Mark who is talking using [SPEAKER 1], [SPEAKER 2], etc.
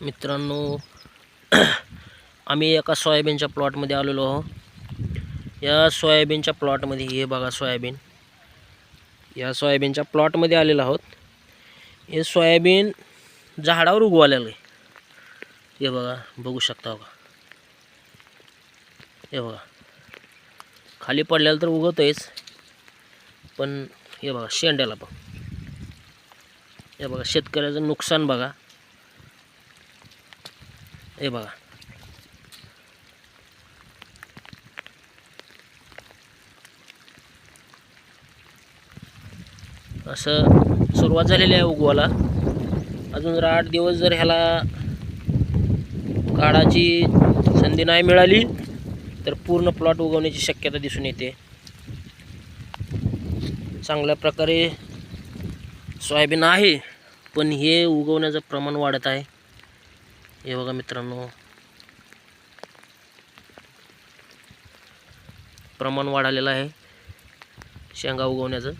[SPEAKER 1] मित्रांनो आम्ही एका सोयाबीनच्या प्लॉटमध्ये आलेलो आहोत. या सोयाबीनच्या प्लॉटमध्ये हे बघा सोयाबीन. या सोयाबीनच्या प्लॉटमध्ये आलेलो आहोत. हे सोयाबीन झाडावर उगवालेलं आहे हे बघा बघू शकता बघा. हे बघा. खाली पडलेलं तर उगवतंयच पण हे बघा शेंड्याला पण. हे बघा शेतकऱ्याचं नुकसान बघा. हे बघा. असं सुरुवात झालेली आहे उगवाला अजून जर आठ दिवस जर ह्याला काढाची संधी नाही मिळाली तर पूर्ण प्लॉट उगवण्याची शक्यता दिसून येते. चांगल्या प्रकारे सोयाबीन आहे पण हे उगवण्याचं प्रमाण वाढत आहे. हे बघा मित्रांनो. प्रमाण वाढलेलं आहे. शेंगा उगवण्याचं.